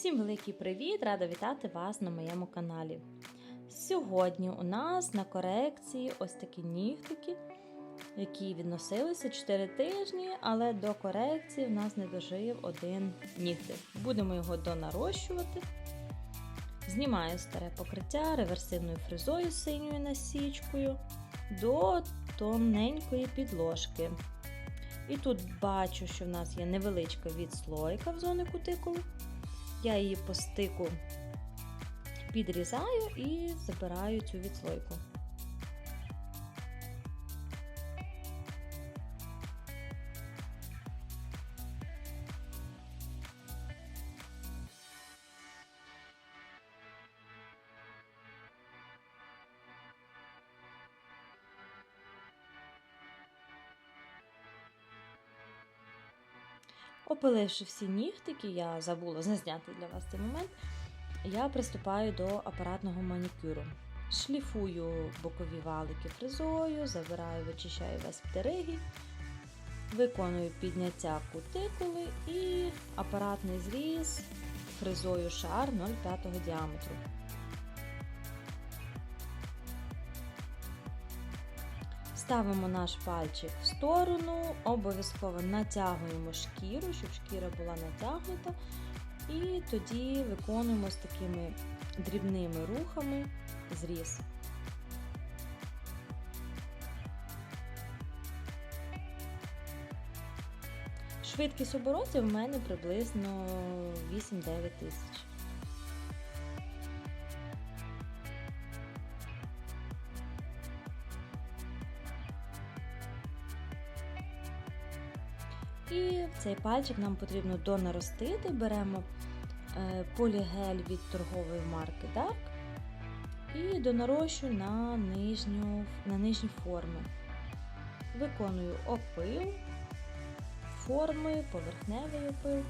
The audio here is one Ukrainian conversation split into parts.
Всім великий привіт! Рада вітати вас на моєму каналі. Сьогодні у нас на корекції ось такі нігтики, які відносилися 4 тижні, але до корекції в нас не дожив один нігтик. Будемо його донарощувати. Знімаю старе покриття реверсивною фрезою з синьою насічкою до тоненької підложки. І тут бачу, що в нас є невеличка відслойка в зоні кутикули. Я її по стику підрізаю і забираю цю відслойку. Опиливши всі нігтики, я забула зазняти для вас цей момент, я приступаю до апаратного манікюру. Шліфую бокові валики фрезою, забираю, вичищаю весь птеригій, виконую підняття кутикули і апаратний зріз фрезою шар 0,5 діаметру. Ставимо наш пальчик в сторону, обов'язково натягуємо шкіру, щоб шкіра була натягнута. І тоді виконуємо з такими дрібними рухами зріз. Швидкість оборотів в мене приблизно 8-9 тисяч. І цей пальчик нам потрібно донаростити. Беремо е, полігель від торгової марки Dark і донарощую на, нижню, на нижні форми. Виконую опил, форми, поверхневий опил.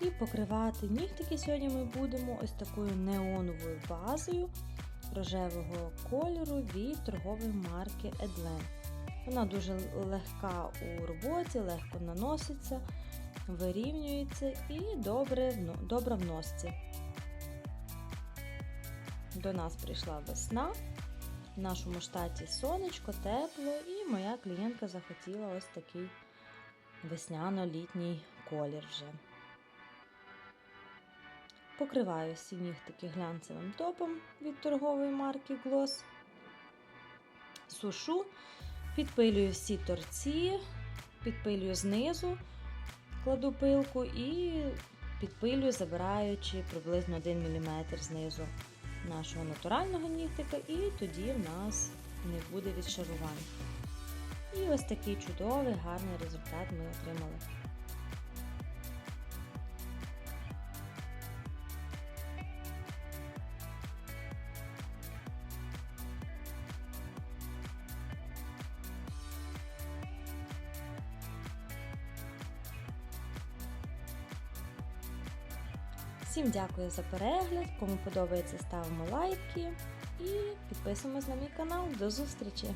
І покривати нігтики сьогодні ми будемо ось такою неоновою базою рожевого кольору від торгової марки Edlen. Вона дуже легка у роботі, легко наноситься, вирівнюється і добре, добра в носці. До нас прийшла весна. В нашому штаті сонечко, тепло, і моя клієнтка захотіла ось такий весняно-літній колір вже. Покриваю всі нігтики глянцевим топом від торгової марки Gloss. Сушу, підпилюю всі торці, підпилюю знизу, кладу пилку і підпилюю, забираючи приблизно 1 мм знизу нашого натурального нігтика, і тоді в нас не буде відшарувань. І ось такий чудовий, гарний результат ми отримали. Всім дякую за перегляд. Кому подобається, ставимо лайки і підписуємось на мій канал. До зустрічі!